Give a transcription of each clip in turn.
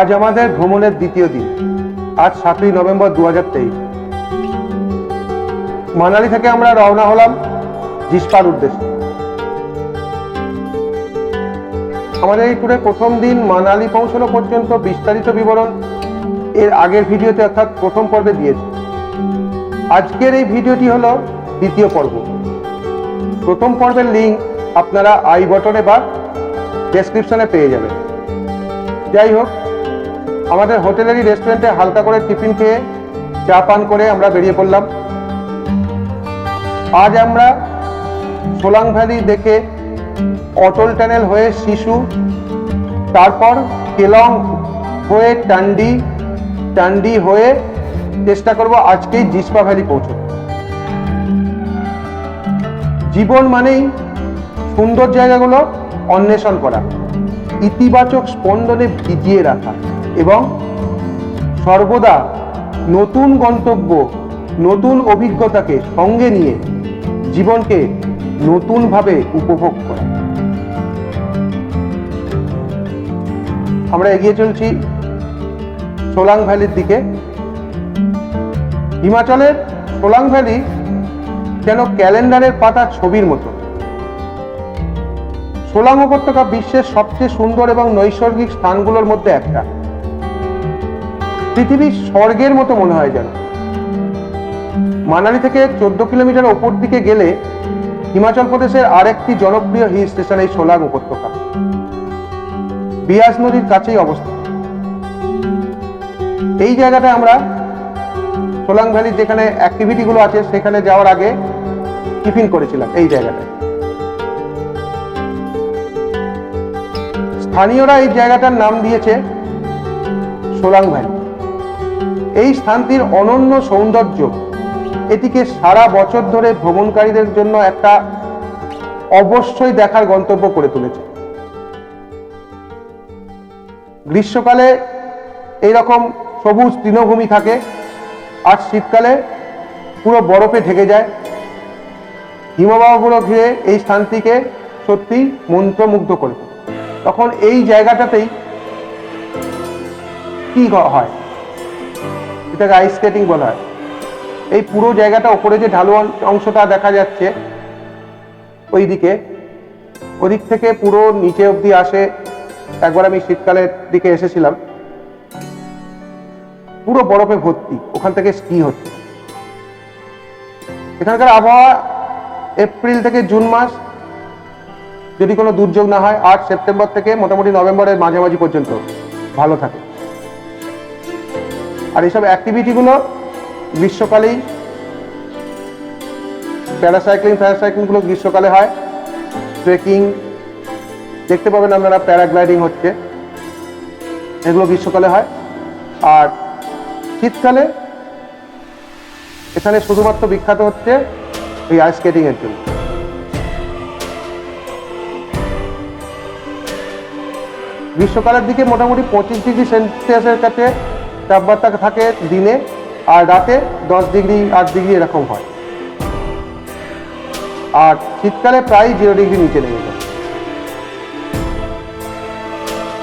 আজ আমাদের ভ্রমণের দ্বিতীয় দিন। আজ সাতই নভেম্বর দু তেইশ। মানালি থেকে আমরা রওনা হলাম জিসপার উদ্দেশ্যে। আমাদের এই ট্যুরে প্রথম দিন মানালি পৌঁছানো পর্যন্ত বিস্তারিত বিবরণ এর আগের ভিডিওতে অর্থাৎ প্রথম পর্বে দিয়েছি। আজকের এই ভিডিওটি হলো দ্বিতীয় পর্ব। প্রথম পর্বের লিঙ্ক আপনারা আই বটনে বা ডেসক্রিপশনে পেয়ে যাবেন। যাই হোক আমাদের হোটেলেরই রেস্টুরেন্টে হালকা করে টিফিন খেয়ে চা পান করে আমরা বেরিয়ে পড়লাম। আজ আমরা সোলাং ভ্যালি দেখে অটল টানেল হয়ে শিশু, তারপর কেলং হয়ে টান্ডি টান্ডি হয়ে চেষ্টা করব আজকেই জিসপা ভ্যালি পৌঁছতে। জীবন মানেই সুন্দর জায়গাগুলো অন্বেষণ করা, ইতিবাচক স্পন্দনে ভিজিয়ে রাখা। এবং সর্বদা নতুন গন্তব্য, নতুন অভিজ্ঞতাকে সঙ্গে নিয়ে জীবনকে নতুনভাবে উপভোগ করা। আমরা এগিয়ে চলছি সোলাং ভ্যালির দিকে। হিমাচলের সোলাং ভ্যালি যেন ক্যালেন্ডারের পাতা ছবির মতো। সোলাং উপত্যকা বিশ্বের সবচেয়ে সুন্দর এবং নৈসর্গিক স্থানগুলোর মধ্যে একটা। পৃথিবীর স্বর্গের মতো মনে হয় যেন। মানালি থেকে চোদ্দ কিলোমিটার ওপর দিকে গেলে হিমাচল প্রদেশের আরেকটি জনপ্রিয় হিল স্টেশন এই সোলাং উপত্যকা। বিয়াস নদীর কাছেই অবস্থিত। এই জায়গাটায় আমরা সোলাং ভ্যালির যেখানে অ্যাক্টিভিটিগুলো আছে, সেখানে যাওয়ার আগে টিফিন করেছিলাম এই জায়গাটায়। স্থানীয়রা এই জায়গাটার নাম দিয়েছে সোলাং ভ্যালি। এই স্থানটির অনন্য সৌন্দর্য। এটিকে সারা বছর ধরে ভ্রমণকারীদের জন্য একটা অবশ্যই দেখার গন্তব্য করে তুলেছে। গ্রীষ্মকালে এইরকম সবুজ তৃণভূমি থাকে, আর শীতকালে পুরো বরফে ঢেকে যায়। হিমবাহগুলো ঘিরে এই স্থানটিকে সত্যি মন্ত্রমুগ্ধ করে তখন এই জায়গাটাতেই কি হয়? এটাকে আইস স্কেটিং বলা হয়। এই পুরো জায়গাটা ওপরে যে ঢালু অংশটা দেখা যাচ্ছে ওই ওইদিকে, ওদিক থেকে পুরো নিচে অবধি আসে, একবার আমি শীতকালের দিকে এসেছিলাম। পুরো বরফে ভর্তি, ওখান থেকে স্কি হচ্ছে। এখানকার আবহাওয়া এপ্রিল থেকে জুন মাস, যদি কোনো দুর্যোগ না হয় আট সেপ্টেম্বর থেকে মোটামুটি নভেম্বরের মাঝামাঝি পর্যন্ত ভালো থাকে। আর এইসব অ্যাক্টিভিটিগুলো গ্রীষ্মকালেই প্যারাসাইক্লিং প্যারাসাইক্লিংগুলো গ্রীষ্মকালে হয়। ট্রেকিং, দেখতে পাবেন আপনারা প্যারাগ্লাইডিং হচ্ছে। এগুলো গ্রীষ্মকালে হয়। আর শীতকালে এখানে শুধুমাত্র বিখ্যাত হচ্ছে এই আইস স্কেটিং এর জন্য। গ্রীষ্মকালের দিকে মোটামুটি পঁচিশ ডিগ্রি সেলসিয়াসের কাছে তাপমাত্রা থাকে দিনে আর রাতে দশ ডিগ্রি, আট ডিগ্রি এরকম হয়। আর শীতকালে প্রায় জিরো ডিগ্রি নিচে নেমে যায়।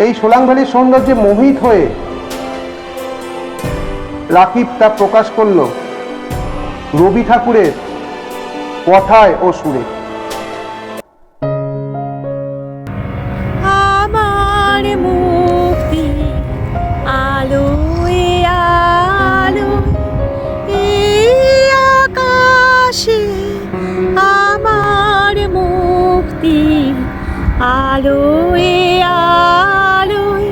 এই সোলাং ভ্যালির সৌন্দর্যে মোহিত হয়ে রাকিব তা প্রকাশ করল রবি ঠাকুরের কথায় ও সুরে। আলোয় আলোয়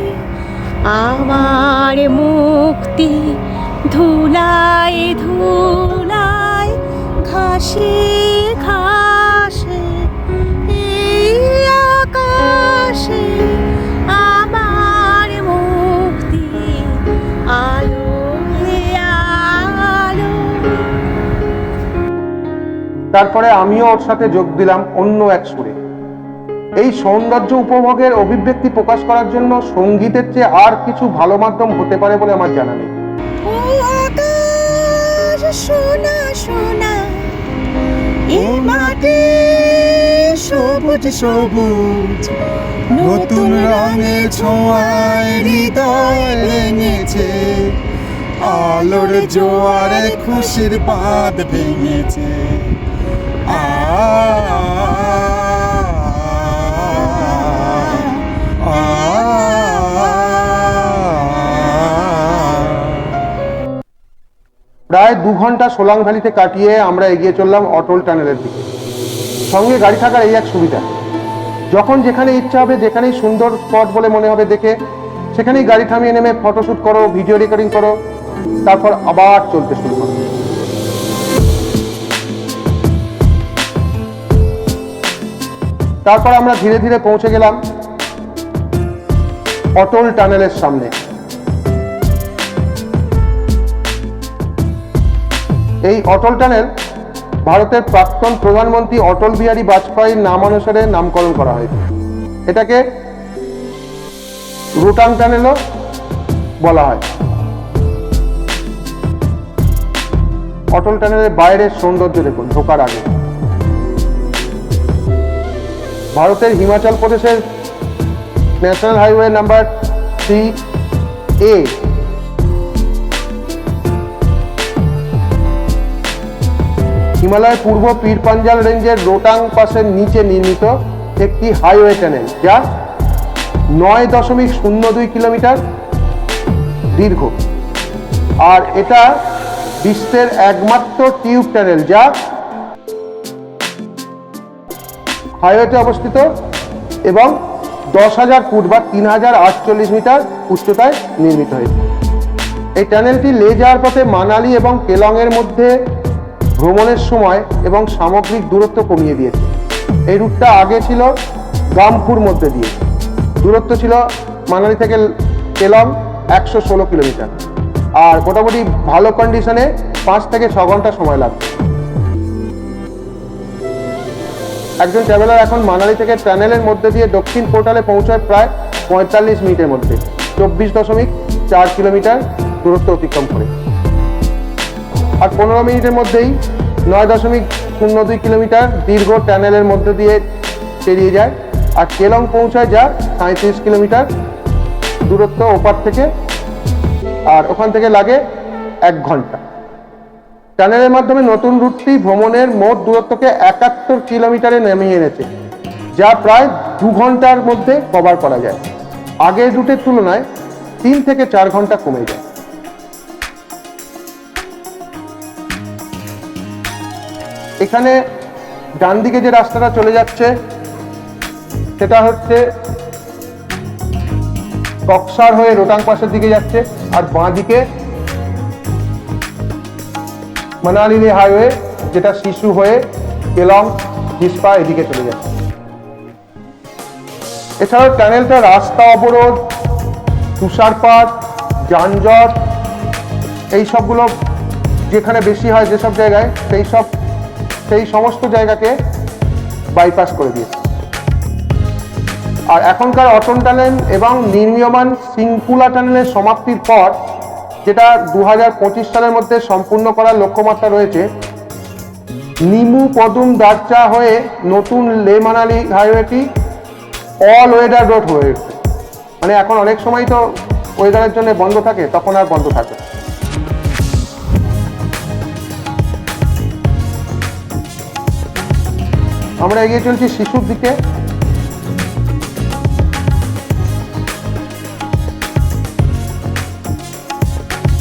আমার মুক্তি ধুলায় ধুলায় ঘাসে ঘাসে, এই আকাশে আমার মুক্তি আলো আলো তারপরে আমিও ওর সাথে যোগ দিলাম অন্য এক সুরে। এই সৌন্দর্য উপভোগের অভিব্যক্তি প্রকাশ করার জন্য সঙ্গীতের চেয়ে আর কিছু ভালো মাধ্যম হতে পারে বলে আমার জানা নেই। সবুজ সবুজ, নতুন রঙে ছোঁয়ায় হৃদয় রেঙেছে আলোর জোয়ারে খুশির বাঁধ ভেঙেছে আ। প্রায় দু ঘণ্টা সোলাং ভ্যালিতে কাটিয়ে আমরা এগিয়ে চললাম অটল টানেলের দিকে। সঙ্গে গাড়ি থাকার এই এক সুবিধা। যখন যেখানে ইচ্ছা হবে, যেখানেই সুন্দর স্পট বলে মনে হবে দেখে, সেখানেই গাড়ি থামিয়ে নেমে ফটোশ্যুট করো, ভিডিও রেকর্ডিং করো, তারপর আবার চলতে শুরু করো। তারপর আমরা ধীরে ধীরে পৌঁছে গেলাম অটল টানেলের সামনে। এই অটল টানেল ভারতের প্রাক্তন প্রধানমন্ত্রী অটল বিহারী বাজপেয়ীর নাম অনুসারে নামকরণ করা হয়েছে এটাকে রুটাং টানেলও বলা হয়। অটল টানেলের বাইরের সৌন্দর্য দেখুন, ঢোকার আগে। ভারতের হিমাচল প্রদেশের national highway number three A. হিমালয়ের পূর্ব পীর পাঞ্জাল রেঞ্জের রোটাং পাসের নিচে নির্মিত একটি হাইওয়ে চ্যানেল যা নয় দশমিক শূন্য দুই কিলোমিটার দীর্ঘ। আর এটা বিশ্বের একমাত্র টিউব চ্যানেল যা হাইওয়েতে অবস্থিত এবং দশ হাজার ফুট বা তিন হাজার আটচল্লিশ মিটার উচ্চতায় নির্মিত হয়েছে। এই টানেলটি লে যাওয়ার পথে মানালি এবং কেলংয়ের মধ্যে ভ্রমণের সময় এবং সামগ্রিক দূরত্ব কমিয়ে দিয়েছে। এই রুটটা আগে ছিল গামপুর মধ্যে দিয়ে। দূরত্ব ছিল মানালি থেকে কেলং একশো ষোলো কিলোমিটার। আর মোটামুটি ভালো কন্ডিশনে পাঁচ থেকে ছ ঘণ্টা সময় লাগবে। একজন ট্রাভেলার এখন মানালি থেকে টানেলের মধ্যে দিয়ে দক্ষিণ পোর্টালে পৌঁছায় প্রায় পঁয়তাল্লিশ মিনিটের মধ্যে। চব্বিশ দশমিক চার কিলোমিটার দূরত্ব অতিক্রম করে। আর পনেরো মিনিটের মধ্যেই নয় দশমিক শূন্য দুই কিলোমিটার দীর্ঘ টানেলের মধ্যে দিয়ে পেরিয়ে যায়। আর কেলং পৌঁছায় যা সাঁত্রিশ কিলোমিটার দূরত্ব ওপার থেকে। আর ওখান থেকে লাগে এক ঘণ্টা। টানেলের মাধ্যমে নতুন রুটটি ভ্রমণের মোট দূরত্বকে একাত্তর কিলোমিটারে নামিয়ে এনেছে, যা প্রায় দু ঘণ্টার মধ্যে কভার করা যায়। আগের রুটের তুলনায় তিন থেকে চার ঘণ্টা কমে যায়। এখানে ডান দিকে যে রাস্তাটা চলে যাচ্ছে, সেটা হচ্ছে কক্সার হয়ে রোটাং পাশের দিকে যাচ্ছে, আর বাঁ দিকে মানালি হাইওয়ে, যেটা শিশু হয়ে কেলং জিসপা এদিকে চলে যাচ্ছে এছাড়াও টানেলটা রাস্তা অবরোধ, তুষারপাত, যানজট, এই সবগুলো যেখানে বেশি হয় যেসব জায়গায়, সেই সব, সেই সমস্ত জায়গাকে বাইপাস করে দিয়েছে। আর এখনকার অটন টানেল এবং নির্মীয়মান সিংকুলা টানেলের সমাপ্তির পর যেটা দু হাজার পঁচিশ সালের মধ্যে সম্পূর্ণ করার লক্ষ্যমাত্রা রয়েছে। নিমু পদুম দারচা হয়ে নতুন লে মানালি হাইওয়েটি অল ওয়েদার রোড হয়ে উঠছে। মানে এখন অনেক সময় তো ওয়েদারের জন্য বন্ধ থাকে, তখন আর বন্ধ থাকে আমরা এগিয়ে চলছি শিশুর দিকে।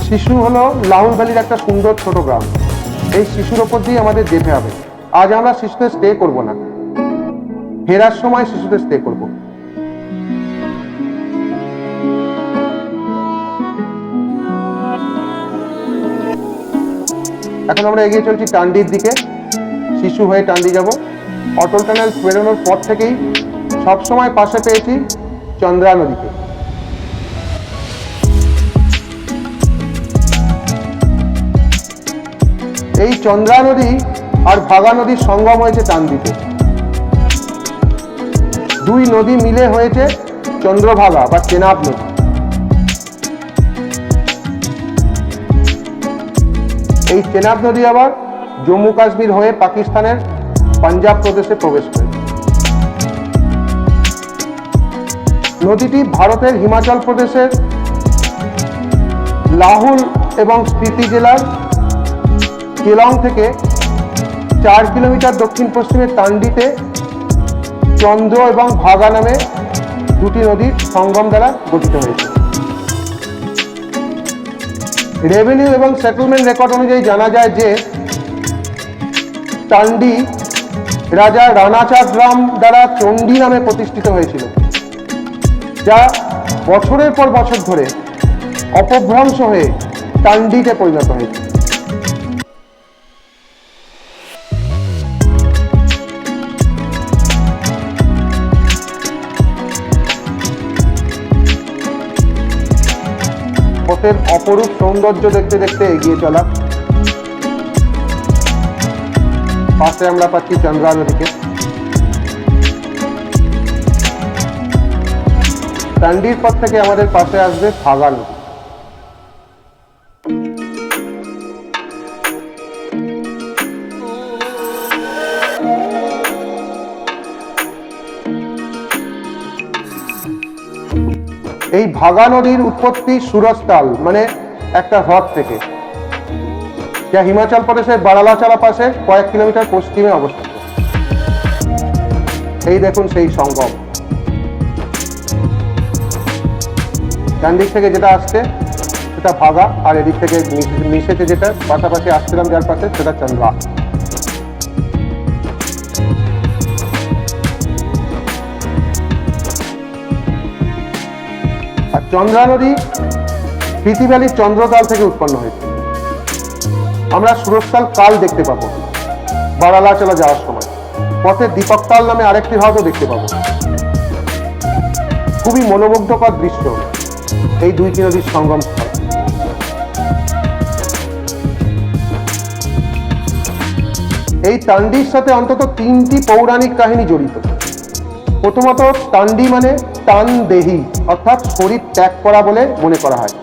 শিশু হলো লাহুল ভ্যালির একটা সুন্দর ছোট গ্রাম। এই শিশুর ওপর দিয়ে আমাদের যেতে হবে। আজ আমরা শিশুতে স্টে করব না। ফেরার সময় শিশুদের স্টে করব। এখন আমরা এগিয়ে চলছি টান্ডির দিকে। শিশু হয়ে টান্ডি যাব। অটল টানেল বেরোনোর পর থেকেই সবসময় পাশে পেয়েছি চন্দ্রা নদীকে। এই চন্দ্রা নদী আর ভাগা নদীর সঙ্গম হয়েছে টান্ডিতে দুই নদী মিলে হয়েছে চন্দ্রভাগা বা চেনাব নদী। এই চেনাব নদী আবার জম্মু কাশ্মীর হয়ে পাকিস্তানের পাঞ্জাব প্রদেশে প্রবেশ করে নদীটি ভারতের হিমাচল প্রদেশের লাহুল এবং স্পিতি জেলার কেলং থেকে চার কিলোমিটার দক্ষিণ পশ্চিমে তান্ডিতে চন্দ্র এবং ভাগা নামে দুটি নদীর সঙ্গম দ্বারা গঠিত হয়েছে। রেভিনিউ এবং সেটেলমেন্ট রেকর্ড অনুযায়ী জানা যায় যে টান্ডি রাজা রানাচাঁদ রাম দ্বারা চণ্ডী নামে প্রতিষ্ঠিত হয়েছিল, যা বছরের পর বছর ধরে অপভ্রংশ হয়ে টান্ডিতে পরিণত হয়েছে। পথের অপরূপ সৌন্দর্য দেখতে দেখতে এগিয়ে চলা। পাশে আমরা পাচ্ছি চন্দ্রা নদীকে টান্ডির পর থেকে আমাদের পাশে আসবে ফাগা নদী এই ভাগা নদীর উৎপত্তি সুরজতাল মানে একটা হ্রদ থেকে। যা হিমাচল প্রদেশের বারালাচালা পাশে কয়েক কিলোমিটার পশ্চিমে অবস্থিত। এই দেখুন সেই সঙ্গম। ডান দিক থেকে যেটা আসছে, সেটা ভাগা, আর এদিক থেকে মিশ- মিশেছে যেটা, পাশাপাশি আসছিলাম যার পাশে, সেটা চন্দ্রা। চন্দ্রা নদী ভ্যালির চন্দ্রতাল থেকে উৎপন্ন হয়েছে। আমরা সুরস্তাল কাল দেখতে পাবো। বারালাচলা যাওয়ার সময়। পথে দীপকতাল নামে আরেকটি হ্রদও দেখতে পাবো। খুবই মনোমুগ্ধকর দৃশ্য এই দুইটি নদীর সঙ্গম স্থল। এই তান্ডির সাথে অন্তত তিনটি পৌরাণিক কাহিনী জড়িত। প্রথমত তান্ডি মানে টান দেহি অর্থাৎ শরীর ত্যাগ করা বলে মনে করা হয়।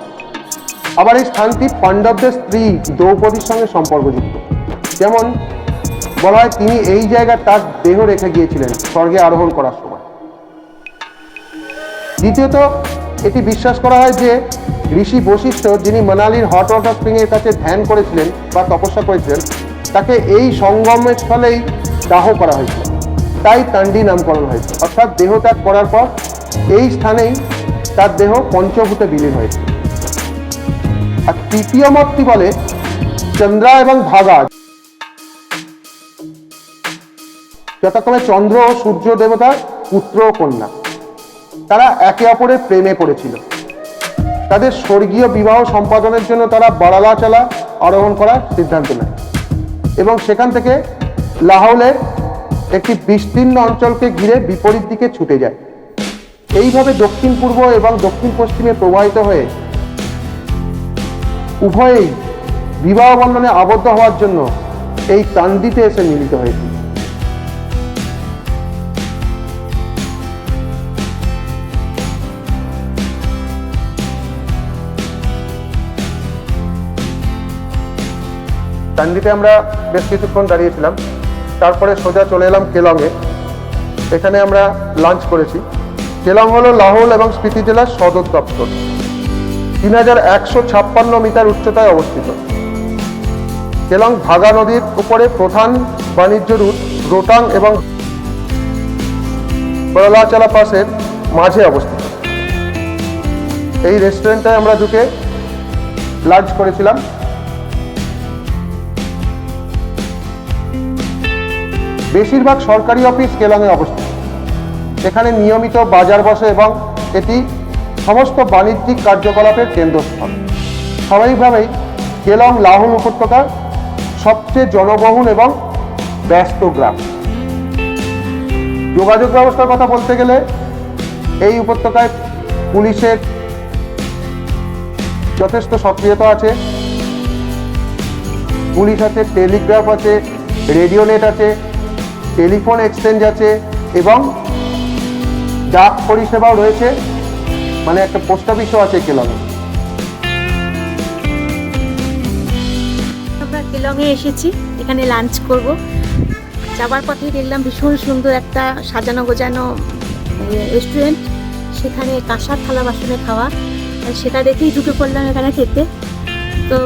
আবার এই স্থানটি পাণ্ডবদের স্ত্রী দ্রৌপদীর সঙ্গে সম্পর্কযুক্ত। যেমন বলা হয় তিনি এই জায়গায় তার দেহ রেখে গিয়েছিলেন, স্বর্গে আরোহণ করার সময়। দ্বিতীয়ত, এটি বিশ্বাস করা হয় যে ঋষি বশিষ্ঠ যিনি মানালির হট ওয়াটার স্প্রিং এর কাছে ধ্যান করেছিলেন বা তপস্যা করেছিলেন, তাকে এই সঙ্গমের স্থলেই দাহ করা হয়েছিল। তাই তান্ডি নামকরণ হয়েছে। অর্থাৎ দেহ ত্যাগ করার পর এই স্থানেই তার দেহ পঞ্চভূতে বিলীন হয়েছে। আর তৃতীয় মতটি বলে চন্দ্রা এবং ভাগা। যথাক্রমে চন্দ্র ও সূর্য দেবতার পুত্র ও কন্যা। তারা একে অপরের প্রেমে পড়েছিল। তাদের স্বর্গীয় বিবাহ সম্পাদনের জন্য তারা বারালাচালা আরোহণ করার সিদ্ধান্ত নেয়। এবং সেখান থেকে লাহৌলের একটি বিস্তীর্ণ অঞ্চলকে ঘিরে বিপরীত দিকে ছুটে যায়। এইভাবে দক্ষিণ পূর্ব এবং দক্ষিণ পশ্চিমে প্রবাহিত হয়ে উভয়েই বিবাহ বন্ধনে আবদ্ধ হওয়ার জন্য এই তান্ডিতে এসে মিলিত হয়েছে। টান্ডিতে আমরা বেশ কিছুক্ষণ দাঁড়িয়েছিলাম। তারপরে সোজা চলে এলাম কেলংয়ে। এখানে আমরা লাঞ্চ করেছি। কেলং হল লাহোল এবং স্পিতি জেলার সদর দপ্তর। তিন হাজার একশো ছাপ্পান্ন মিটার উচ্চতায় অবস্থিত। কেলং ভাগা নদীর উপরে প্রধান বাণিজ্য রুট রোটাং এবং বড়লাচালা পাসের মাঝে অবস্থিত। এই রেস্টুরেন্টটায় আমরা ঢুকে লাঞ্চ করেছিলাম। বেশিরভাগ সরকারি অফিস কেলংয়ে অবস্থিত। এখানে নিয়মিত বাজার বসে এবং এটি সমস্ত বাণিজ্যিক কার্যকলাপের কেন্দ্রস্থল। স্বাভাবিকভাবেই কেলং লাহুল উপত্যকার সবচেয়ে জনবহুল এবং ব্যস্ত গ্রাম। যোগাযোগ ব্যবস্থার কথা বলতে গেলে এই উপত্যকায় পুলিশের যথেষ্ট সক্রিয়তা আছে। পুলিশ আছে, টেলিগ্রাফ আছে, রেডিও নেট আছে, টেলিফোন এক্সচেঞ্জ আছে এবং ডাক পরিষেবাও রয়েছে মানে একটা পোস্ট অফিসও আছে কেলমে আমরা কেলংয়ে এসেছি, এখানে লাঞ্চ করব। যাবার পথে দেখলাম ভীষণ সুন্দর একটা সাজানো গোজানো রেস্টুরেন্ট সেখানে কাঁসার থালা বাসনে খাওয়া সেটা দেখেই ঢুকে পড়লাম এখানে খেতে। তো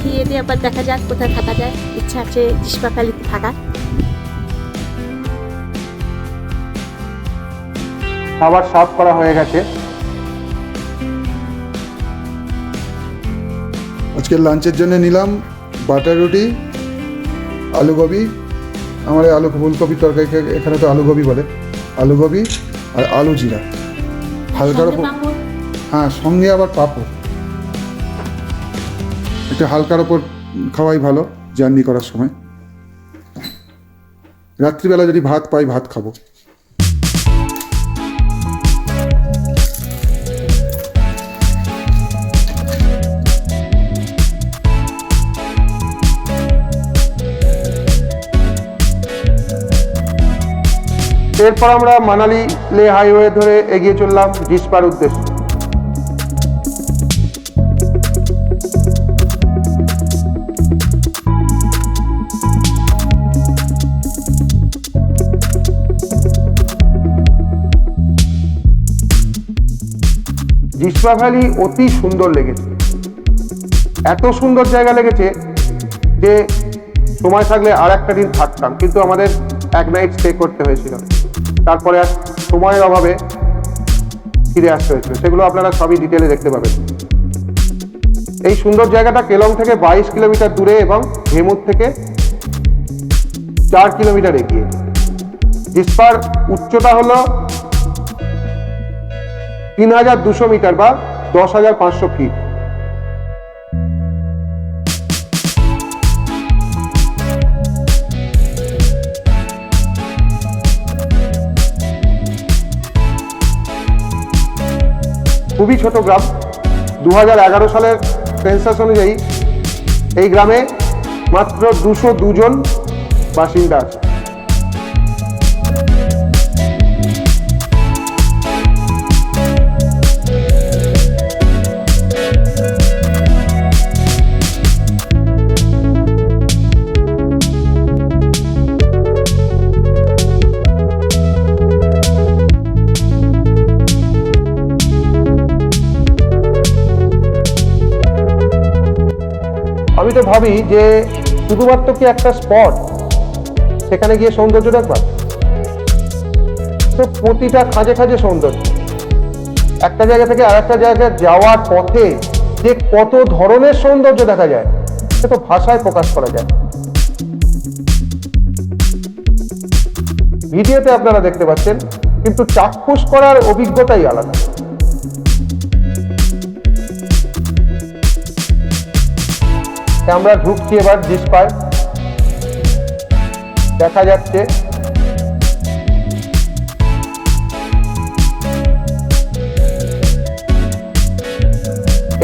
খেয়ে দিয়ে আবার দেখা যাক কোথায় থাকা যায়। ইচ্ছা আছে জিসপাখালিতে থাকার। খাবার সার্ভ করা হয়ে গেছে। আজকে লাঞ্চের জন্য নিলাম বাটার রুটি আলু গোবি। আমার এই আলু ফুলকপি তরকারি এখানে তো আলু গোবি বলে। আলু গোবি আর আলু জিরা। হালকার হ্যাঁ সঙ্গে আবার পাঁপড়। একটু হালকার ওপর খাওয়াই ভালো জার্নি করার সময়। রাত্রিবেলা যদি ভাত পাই ভাত খাব। এরপর আমরা মানালি লে হাইওয়ে ধরে এগিয়ে চললাম জিসপার উদ্দেশ্যে। জিসপা ভ্যালি অতি সুন্দর লেগেছে। এত সুন্দর জায়গা লেগেছে যে সময় থাকলে আর একটা দিন থাকতাম, কিন্তু আমাদের এক নাইট স্টে করতে হয়েছিল। তারপরে আর সময়ের অভাবে ফিরে আসতে হয়েছিল। সেগুলো আপনারা সবই ডিটেলে দেখতে পাবেন। এই সুন্দর জায়গাটা কেলং থেকে বাইশ কিলোমিটার দূরে এবং হেমুর থেকে চার কিলোমিটার এগিয়ে। জিসপার উচ্চতা হলো তিন হাজার দুশো মিটার বা দশ হাজার পাঁচশো ফিট। খুবই ছোট গ্রাম। দু হাজার এগারো সালের সেন্সাস অনুযায়ী এই গ্রামে মাত্র দুশো দুজন বাসিন্দা আছে। আমি তো ভাবি যে শুধুমাত্র কি একটা স্পট সেখানে গিয়ে সৌন্দর্য দেখবা তো প্রতিটা খাঁজে খাঁজে সৌন্দর্য। একটা জায়গা থেকে আর একটা জায়গায় যাওয়ার পথে যে কত ধরনের সৌন্দর্য দেখা যায়, সে তো ভাষায় প্রকাশ করা যায়। ভিডিওতে আপনারা দেখতে পাচ্ছেন, কিন্তু চাক্ষুষ করার অভিজ্ঞতাই আলাদা। আমরা ঢুকছি এবার জিসপায় দেখা যাচ্ছে।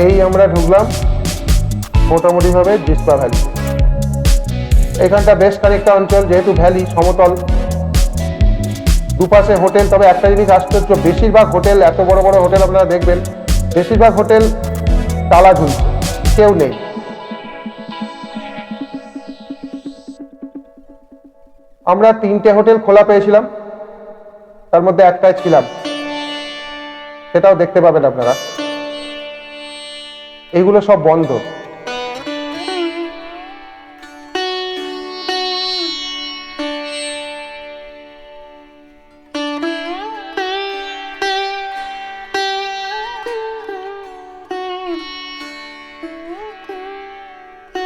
এই আমরা ঢুকলাম মোটামুটি ভাবে জিসপা ভ্যালি। এখানটা বেশ খানিকটা অঞ্চল, যেহেতু ভ্যালি সমতল। দুপাশে হোটেল, তবে একটা জিনিস আশ্চর্য, বেশিরভাগ হোটেল, এত বড় বড় হোটেল আপনারা দেখবেন, বেশিরভাগ হোটেল তালা ঝুলছে কেউ নেই। আমরা তিনটে হোটেল খোলা পেয়েছিলাম। তার মধ্যে একটাই ছিলাম। সেটাও দেখতে পাবেন আপনারা। এগুলো সব বন্ধ।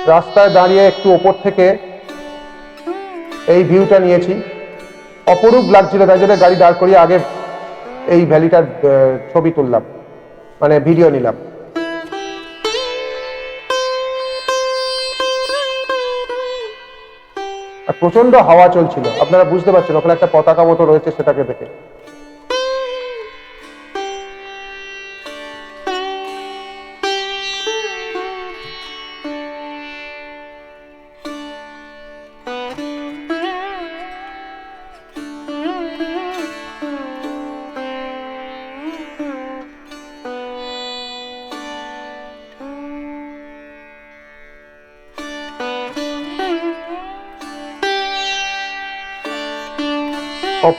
রাস্তায় দাঁড়িয়ে একটু ওপর থেকে এই ভিউটা নিয়েছি। অপরূপ লাগছিল, তাই জন্য গাড়ি দাঁড় করিয়ে আগে এই ভ্যালিটার ছবি তুললাম। মানে ভিডিও নিলাম। প্রচণ্ড হাওয়া চলছিল। আপনারা বুঝতে পারছেন, ওখানে একটা পতাকা মতো রয়েছে সেটাকে দেখে।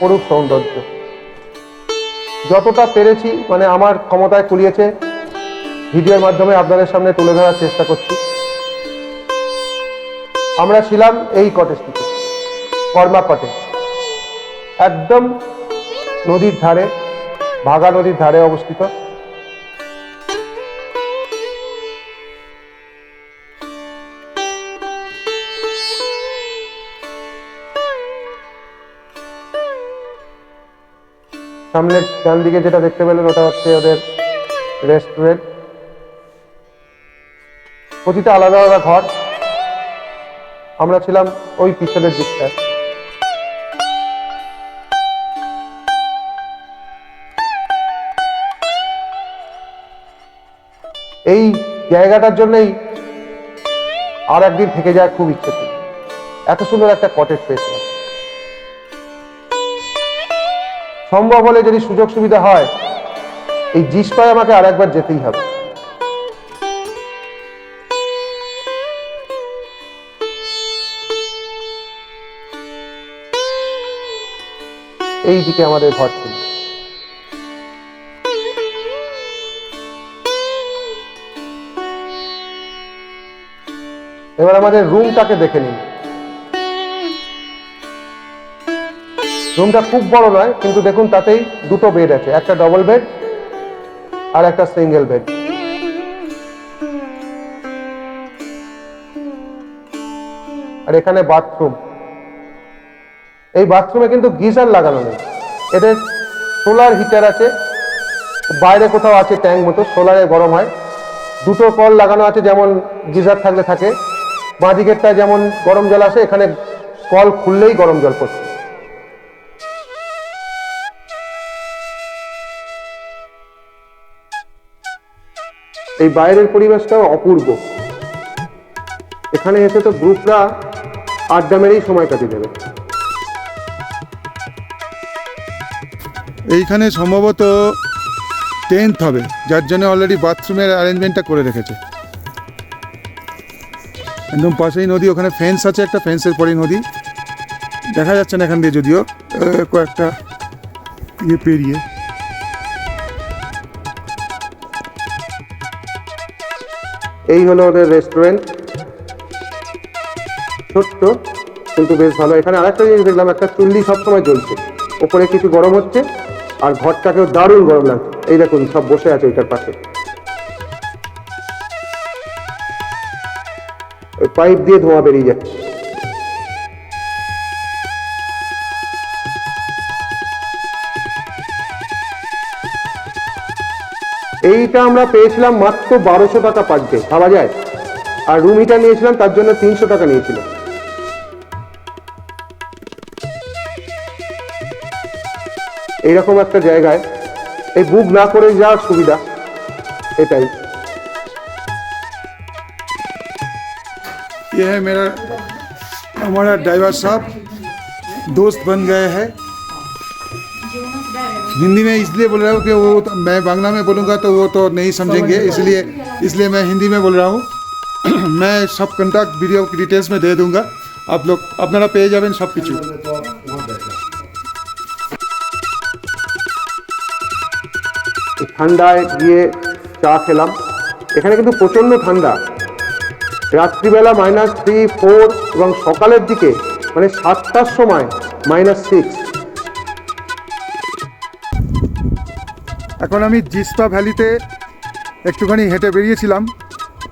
অপরূপ সৌন্দর্য। যতটা পেরেছি মানে আমার ক্ষমতায় কুলিয়েছে, ভিডিওর মাধ্যমে আপনাদের সামনে তুলে ধরার চেষ্টা করছি। আমরা ছিলাম এই কটেজটিতে কর্মা কটেজ একদম নদীর ধারে, ভাগা নদীর ধারে অবস্থিত। সামনের ডান দিকে যেটা দেখতে পেলেন, ওটা হচ্ছে ওদের রেস্টুরেন্ট প্রতিটা আলাদা আলাদা ঘর। আমরা ছিলাম ওই পিছনের দিকটায়। এই জায়গাটার জন্যই আর একদিন থেকে যাওয়ার খুব ইচ্ছে ছিল। এত সুন্দর একটা কটেজ পেয়েছিলাম। সম্ভব হলে যদি সুযোগ সুবিধা হয়, এই জিসপায় আমাকে আর একবার যেতেই হবে। এই দিকে আমাদের ঘর ছিল। এবার আমাদের রুমটাকে দেখে নিন। রুমটা খুব বড় নয়, কিন্তু দেখুন তাতেই দুটো বেড আছে, একটা ডবল বেড আর একটা সিঙ্গেল বেড আর এখানে বাথরুম এই বাথরুমে কিন্তু গিজার লাগানো নেই। এদের সোলার হিটার আছে, বাইরে কোথাও আছে ট্যাঙ্ক মতো সোলারে গরম হয়। দুটো কল লাগানো আছে, যেমন গিজার থাকলে থাকে। বাঁ দিকেরটা যেমন গরম জল আসে, এখানে কল খুললেই গরম জল পড়ছে। এই বাইরের পরিবেশটাও অপূর্ব। এখানে এসে তো গ্রুপরা আড্ডা মেরেই সময় কাটিয়ে দেবে এইখানে সম্ভবত টেন্থ হবে, যার জন্য অলরেডি বাথরুমের অ্যারেঞ্জমেন্টটা করে রেখেছে। একদম পাশেই নদী, ওখানে ফেন্স আছে, একটা ফেন্সের পরেই নদী। দেখা যাচ্ছে না এখান দিয়ে যদিও কয়েকটা ইয়ে পেরিয়ে। এই হলো ওদের রেস্টুরেন্ট ছোট্ট, কিন্তু বেশ ভালো। এখানে আরেকটা জিনিস দেখলাম, একটা চুল্লি সবসময় জ্বলছে। ওপরে কিছু গরম হচ্ছে, আর ঘরটাকেও দারুণ গরম লাগছে। এই দেখুন, সব বসে আছে ওইটার পাশে। পাইপ দিয়ে ধোঁয়া বেরিয়ে যাচ্ছে। এইটা আমরা পেয়েছিলাম মাত্র বারোশো টাকা পার ডে ভাবা যায় আর রুম হিটার নিয়েছিলাম তার জন্য তিনশো টাকা নিয়েছিল এইরকম একটা জায়গায় এই বুক না করে যাওয়ার সুবিধা এটাই ये है मेरा हमारा ड्राइवर साहब दोस्त बन गए हैं हिंदी में इसलिए बोल रहा हूँ कि वो तो- मैं बांग्ला में बोलूँगा तो वो तो नहीं समझेंगे इसलिए इसलिए मैं हिंदी में बोल रहा हूँ मैं सब कंटैक्ट वीडियो की डिटेल्स में दे दूँगा आप लोग আপনারা পেয়ে যাবেন সব কিছু এই ঠান্ডায় গিয়ে চা খেলাম এখানে কিন্তু প্রচন্ড ঠান্ডা রাত্রিবেলা মাইনাস থ্রি ফোর এবং সকালের দিকে মানে সাতটার সময় মাইনাস সিক্স এখন আমি জিস্পা ভ্যালিতে একটুখানি হেঁটে বেরিয়েছিলাম।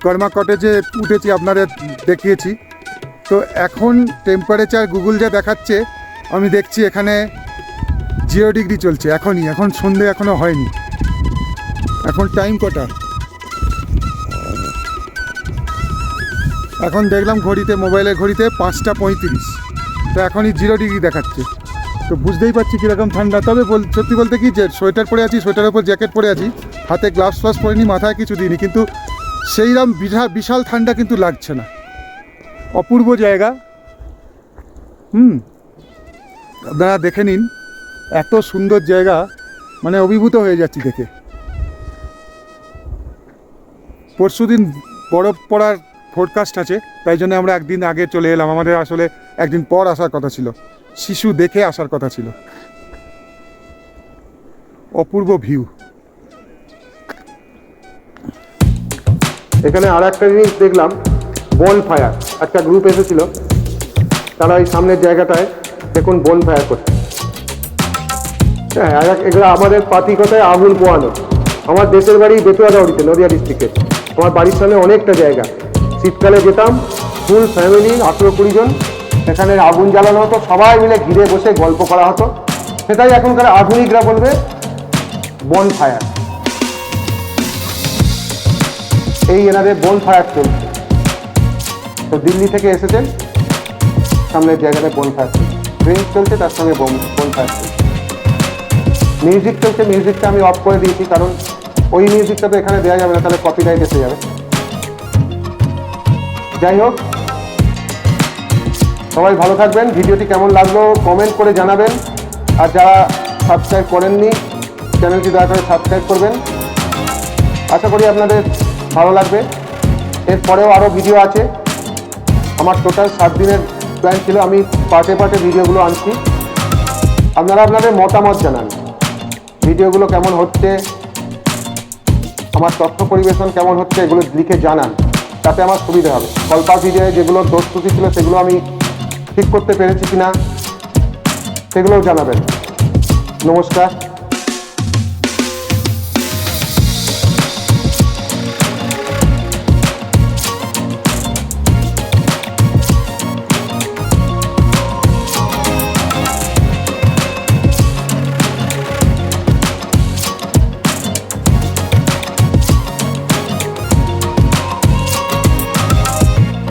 কর্মা কটেজে উঠেছি, আপনাদের দেখিয়েছি। তো এখন টেম্পারেচার গুগল যা দেখাচ্ছে, আমি দেখছি এখানে জিরো ডিগ্রি চলছে, এখনই, এখন সন্ধে এখনও হয়নি। এখন টাইম কটা? এখন দেখলাম ঘড়িতে মোবাইলের ঘড়িতে পাঁচটা পঁয়ত্রিশ। তো এখনই জিরো ডিগ্রি দেখাচ্ছে। তো বুঝতেই পারছি কীরকম ঠান্ডা। তবে বল- সত্যি বলতে কি যে সোয়েটার পরে আছি, সোয়েটারের ওপর জ্যাকেট পরে আছি, হাতে গ্লাভস ফ্লাভস পরিনি, মাথায় কিছু দিইনি, কিন্তু সেইরকম বিশাল বিশাল ঠান্ডা কিন্তু লাগছে না। অপূর্ব জায়গা। হুম, আপনারা দেখে নিন, এত সুন্দর জায়গা মানে অভিভূত হয়ে যাচ্ছি দেখে। পরশুদিন বরফ পড়ার ফোরকাস্ট আছে, তাই জন্য আমরা একদিন আগে চলে এলাম। আমাদের আসলে একদিন পর আসার কথা ছিল। শিশু দেখে আসার কথা ছিল। অপূর্ব ভিউ। এখানে আর একটা জিনিস দেখলাম বন ফায়ার একটা গ্রুপ এসেছিল, তারা এই সামনের জায়গাটায় দেখুন বন ফায়ার করছে। হ্যাঁ এগুলো আমাদের পাতি কথায় আগুন পোয়ানো আমার দেশের বাড়ি বেতুয়াদাউড়িতে নদিয়া ডিস্ট্রিক্টে আমার বাড়ির সামনে অনেকটা জায়গা। শীতকালে যেতাম ফুল ফ্যামিলি আঠেরো কুড়ি জন। এখানে আগুন জ্বালানো হতো, সবাই মিলে ঘিরে বসে গল্প করা হতো। সেটাই এখনকার আধুনিকরা বলবে বন ফায়ার এই এনাদের বন ফায়ার চলছে। তো দিল্লি থেকে এসেছেন, সামনের জায়গাটায় বন ফায়ার চলছে। ড্রিঙ্ক চলছে, তার সঙ্গে বন বন ফায়ার চলছে। মিউজিক চলছে মিউজিকটা আমি অফ করে দিয়েছি, কারণ ওই মিউজিকটা তো এখানে দেওয়া যাবে না, তাহলে কপিরাইট এসে যাবে। যাই হোক সবাই ভালো থাকবেন। ভিডিওটি কেমন লাগল কমেন্ট করে জানাবেন। আর যারা সাবস্ক্রাইব করেননি চ্যানেলটি দয়া করে সাবস্ক্রাইব করবেন। আশা করি আপনাদের ভালো লাগবে। এরপরেও আরও ভিডিও আছে। আমার টোটাল সাত দিনের প্ল্যান ছিল, আমি পার্টে পার্টে ভিডিওগুলো আনছি। আপনারা আপনাদের মতামত জানান। ভিডিওগুলো কেমন হচ্ছে, আমার তথ্য পরিবেশন কেমন হচ্ছে, এগুলো লিখে জানান। তাতে আমার সুবিধা হবে। কল্পা ভিডিও যেগুলো দোষ ছিল, সেগুলো আমি ঠিক করতে পেরেছি কিনা সেগুলোও জানাবেন। নমস্কার।